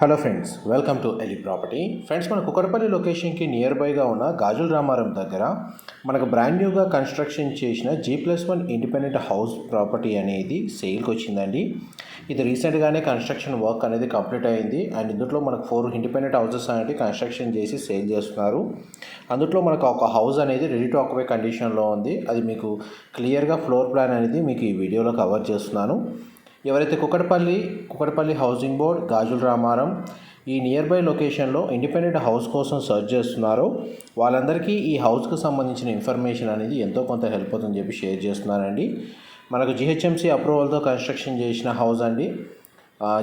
Hello friends welcome to Eli property friends మన కుకరపల్లి లొకేషన్కి near బైగా ఉన్న గాజుల రామారం దగ్గర మనకు బ్రాండ్ న్యూగా కన్స్ట్రక్షన్ చేసిన G plus one independent house property అనేది సేల్కి వచ్చిందండి. ఇది రీసెంట్గానే కన్స్ట్రక్షన్ వర్క్ అనేది కంప్లీట్ అయింది. అండ్ ఇందులో మనకు ఫోర్ ఇండిపెండెంట్ హౌసెస్ అనేది కన్స్ట్రక్షన్ చేసి సేల్ చేస్తున్నారు. అందులో మనకు ఒక హౌస్ అనేది రెడీ టు ఆక్యుపై కండిషన్లో ఉంది. అది మీకు క్లియర్గా ఫ్లోర్ ప్లాన్ అనేది మీకు ఈ వీడియోలో కవర్ చేస్తున్నాను. ఎవరైతే కుకటపల్లి కుకటపల్లి హౌసింగ్ బోర్డ్ గాజుల రామారం ఈ నియర్ బై లొకేషన్లో ఇండిపెండెంట్ హౌస్ కోసం సెర్చ్ చేస్తున్నారో వాళ్ళందరికీ ఈ హౌస్కి సంబంధించిన ఇన్ఫర్మేషన్ అనేది ఎంతో కొంత హెల్ప్ అవుతుందని చెప్పి షేర్ చేస్తున్నానండి. మనకు జిహెచ్ఎంసీ అప్రూవల్తో కన్స్ట్రక్షన్ చేసిన హౌస్ అండి.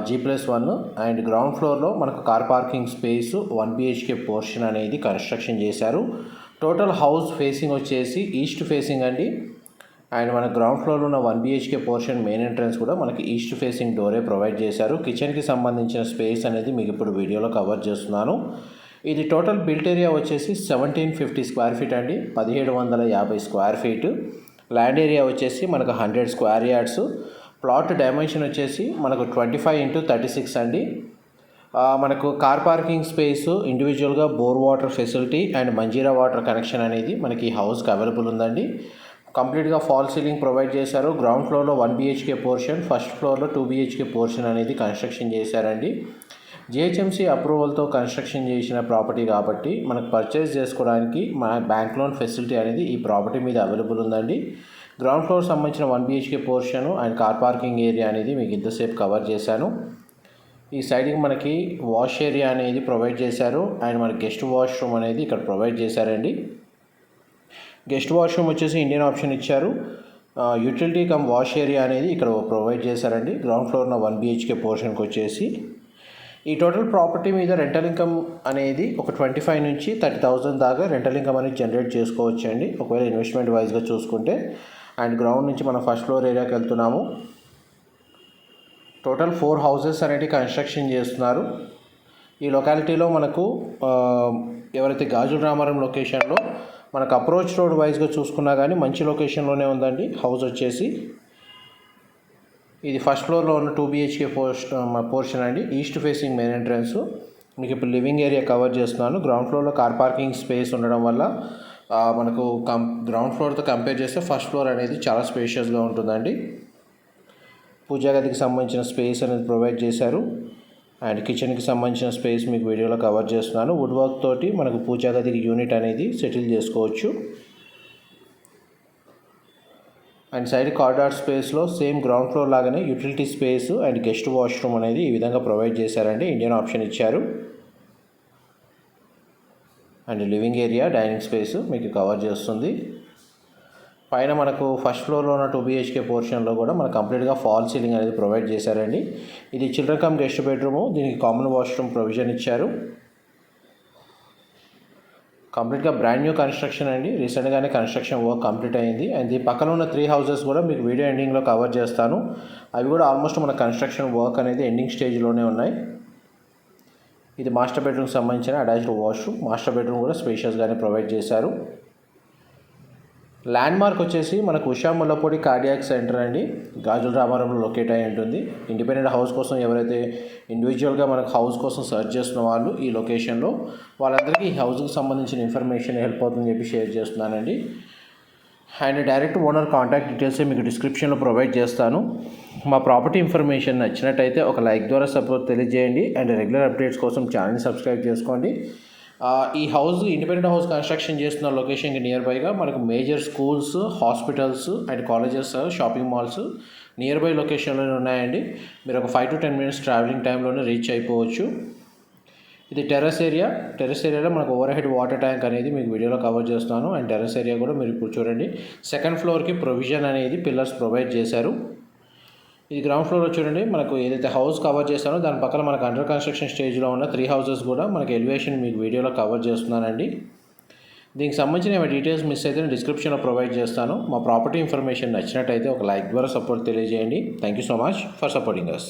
G plus one and ground ఫ్లోర్లో మనకు car parking space one BHK portion అనేది కన్స్ట్రక్షన్ చేశారు. టోటల్ హౌస్ ఫేసింగ్ వచ్చేసి ఈస్ట్ ఫేసింగ్ అండి. అండ్ మన గ్రౌండ్ ఫ్లోర్లో ఉన్న one BHK portion main entrance కూడా మనకి ఈస్ట్ ఫేసింగ్ డోరే ప్రొవైడ్ చేశారు. కిచెన్కి సంబంధించిన స్పేస్ అనేది మీకు ఇప్పుడు వీడియోలో కవర్ చేస్తున్నాను. ఇది టోటల్ బిల్ట్ ఏరియా వచ్చేసి సెవెంటీన్ ఫిఫ్టీ స్క్వేర్ ఫీట్ అండి. పదిహేడు వందల యాభై స్క్వేర్ ఫీట్. ల్యాండ్ ఏరియా వచ్చేసి మనకు hundred square yards. Plot dimension వచ్చేసి మనకు twenty five into thirty six అండి. మనకు కార్ పార్కింగ్ స్పేస్ ఇండివిజువల్గా bore water facility and Manjeera water connection అనేది మనకి ఈ హౌస్కి అవైలబుల్ ఉందండి. కంప్లీట్గా ఫాల్ సీలింగ్ ప్రొవైడ్ చేశారు. గ్రౌండ్ ఫ్లోర్లో వన్ బిహెచ్కే పోర్షన్ ఫస్ట్ ఫ్లోర్లో టూ బిహెచ్కే పోర్షన్ అనేది కన్స్ట్రక్షన్ చేశారండి. జిహెచ్ఎంసీ అప్రూవల్తో కన్స్ట్రక్షన్ చేసిన ప్రాపర్టీ కాబట్టి మనకు పర్చేస్ చేసుకోవడానికి మన బ్యాంక్ లోన్ ఫెసిలిటీ అనేది ఈ ప్రాపర్టీ మీద అవైలబుల్ ఉందండి. గ్రౌండ్ ఫ్లోర్ సంబంధించిన one BHK portion and car parking area అనేది మీకు ఇంతసేపు కవర్ చేశాను. ఈ సైడ్కి మనకి వాష్ ఏరియా అనేది ప్రొవైడ్ చేశారు. అండ్ మనకి గెస్ట్ వాష్రూమ్ అనేది ఇక్కడ ప్రొవైడ్ చేశారండి. గెస్ట్ వాష్రూమ్ వచ్చేసి ఇండియన్ ఆప్షన్ ఇచ్చారు. యూటిలిటీ కమ్ వాష్ ఏరియా అనేది ఇక్కడ ప్రొవైడ్ చేశారండి. గ్రౌండ్ ఫ్లోర్న వన్ బిహెచ్కే పోర్షన్కి వచ్చేసి. ఈ టోటల్ ప్రాపర్టీ మీద రెంటల్ ఇన్కమ్ అనేది ఒక ట్వంటీ ఫైవ్ నుంచి థర్టీ థౌసండ్ దాకా రెంటల్ ఇన్కమ్ అనేది జనరేట్ చేసుకోవచ్చు అండి ఒకవేళ ఇన్వెస్ట్మెంట్ వైజ్గా చూసుకుంటే. అండ్ గ్రౌండ్ నుంచి మనం ఫస్ట్ ఫ్లోర్ ఏరియాకి వెళ్తున్నాము. టోటల్ ఫోర్ హౌసెస్ అనేవి కన్స్ట్రక్షన్ చేస్తున్నారు. ఈ లొకాలిటీలో మనకు ఎవరైతే గాజుల రామారం లొకేషన్లో మనకు అప్రోచ్ రోడ్ వైజ్గా చూసుకున్నా కానీ మంచి లొకేషన్లోనే ఉందండి. హౌస్ వచ్చేసి ఇది ఫస్ట్ ఫ్లోర్లో ఉన్న టూ బిహెచ్కే పోర్షన్ పోర్షన్ అండి. ఈస్ట్ ఫేసింగ్ మెయిన్ ఎంట్రన్స్ మీకు ఇప్పుడు లివింగ్ ఏరియా కవర్ చేస్తున్నాను. గ్రౌండ్ ఫ్లోర్లో కార్ పార్కింగ్ స్పేస్ ఉండడం వల్ల మనకు కం గ్రౌండ్ ఫ్లోర్తో కంపేర్ చేస్తే ఫస్ట్ ఫ్లోర్ అనేది చాలా స్పేషియస్గా ఉంటుందండి. పూజా గదికి సంబంధించిన స్పేస్ అనేది ప్రొవైడ్ చేశారు. అండ్ కిచెన్కి సంబంధించిన స్పేస్ మీకు వీడియోలో కవర్ చేస్తున్నాను. వుడ్ వర్క్ తోటి మనకు పూజా గదికి యూనిట్ అనేది సెటిల్ చేసుకోవచ్చు. అండ్ సైడ్ కార్డార్ స్పేస్లో సేమ్ గ్రౌండ్ ఫ్లోర్ లాగానే utility space and guest washroom అనేది ఈ విధంగా ప్రొవైడ్ చేశారండి. ఇండియన్ ఆప్షన్ ఇచ్చారు. And living area dining space మీకు కవర్ చేస్తుంది. పైన మనకు ఫస్ట్ ఫ్లోర్లో ఉన్న టూ బీహెచ్కే పోర్షన్లో కూడా మనకు కంప్లీట్గా ఫాల్ సీలింగ్ అనేది ప్రొవైడ్ చేశారండి. ఇది చిల్డ్రన్ కమ్ గెస్ట్ బెడ్రూము దీనికి కామన్ వాష్రూమ్ ప్రొవిజన్ ఇచ్చారు. కంప్లీట్గా బ్రాండ్ న్యూ కన్స్ట్రక్షన్ అండి. రీసెంట్గానే కన్స్ట్రక్షన్ వర్క్ కంప్లీట్ అయింది. అండ్ ఈ పక్కన ఉన్న త్రీ హౌసెస్ కూడా మీకు వీడియో ఎండింగ్లో కవర్ చేస్తాను. అవి కూడా ఆల్మోస్ట్ మన కన్స్ట్రక్షన్ వర్క్ అనేది ఎండింగ్ స్టేజ్లోనే ఉన్నాయి. ఇది మాస్టర్ బెడ్రూమ్కి సంబంధించిన అటాచ్డ్ వాష్రూమ్ మాస్టర్ బెడ్రూమ్ కూడా స్పేషియస్గానే ప్రొవైడ్ చేశారు. ల్యాండ్ మార్క్ వచ్చేసి మనకు ఉషా ముల్లపూడి కార్డియాక్ సెంటర్ అండి. గాజుల రామారంలో లొకేట్ అయి ఉంటుంది. ఇండిపెండెంట్ హౌస్ కోసం ఎవరైతే ఇండివిజువల్గా మనకు హౌస్ కోసం సెర్చ్ చేస్తున్న వాళ్ళు ఈ లొకేషన్లో వాళ్ళందరికీ ఈ హౌస్కి సంబంధించిన ఇన్ఫర్మేషన్ హెల్ప్ అవుతుందని చెప్పి షేర్ చేస్తున్నానండి. And direct owner contact details మీకు డిస్క్రిప్షన్లో ప్రొవైడ్ చేస్తాను. మా ప్రాపర్టీ ఇన్ఫర్మేషన్ నచ్చినట్టయితే ఒక లైక్ ద్వారా సపోర్ట్ తెలియజేయండి. అండ్ రెగ్యులర్ అప్డేట్స్ కోసం ఛానల్ సబ్స్క్రైబ్ చేసుకోండి. ఈ హౌస్ ఇండిపెండెంట్ హౌస్ కన్స్ట్రక్షన్ చేస్తున్న లొకేషన్కి నియర్ బైగా మనకు major schools hospitals and colleges shopping malls near by లొకేషన్లోనే ఉన్నాయండి. మీరు ఒక five to ten minutes traveling టైంలోనే రీచ్ అయిపోవచ్చు. ఇది టెర్రస్ ఏరియా. టెర్రస్ ఏరియాలో మనకు ఓవర్ హెడ్ వాటర్ ట్యాంక్ అనేది మీకు వీడియోలో కవర్ చేస్తున్నాను అండ్ టెర్రస్ ఏరియా కూడా మీరు ఇప్పుడు చూడండి. సెకండ్ ఫ్లోర్కి ప్రొవిజన్ అనేది పిల్లర్స్ ప్రొవైడ్ చేశారు. ఇది గ్రౌండ్ ఫ్లోర్ చూడండి మనకు ఏదైతే హౌస్ కవర్ చేస్తానో దాని పక్కన మనకు అండర్ కన్స్ట్రక్షన్ స్టేజ్లో ఉన్న త్రీ హౌసెస్ కూడా మనకి ఎలివేషన్ మీకు వీడియోలో కవర్ చేస్తున్నానండి. దీనికి సంబంధించిన ఏమైనా డీటెయిల్స్ మిస్ అయితే నేను డిస్క్రిప్షన్లో ప్రొవైడ్ చేస్తాను. మా ప్రాపర్టీ ఇన్ఫర్మేషన్ నచ్చినట్టయితే ఒక లైక్ ద్వారా సపోర్ట్ తెలియజేయండి. Thank you so much for supporting us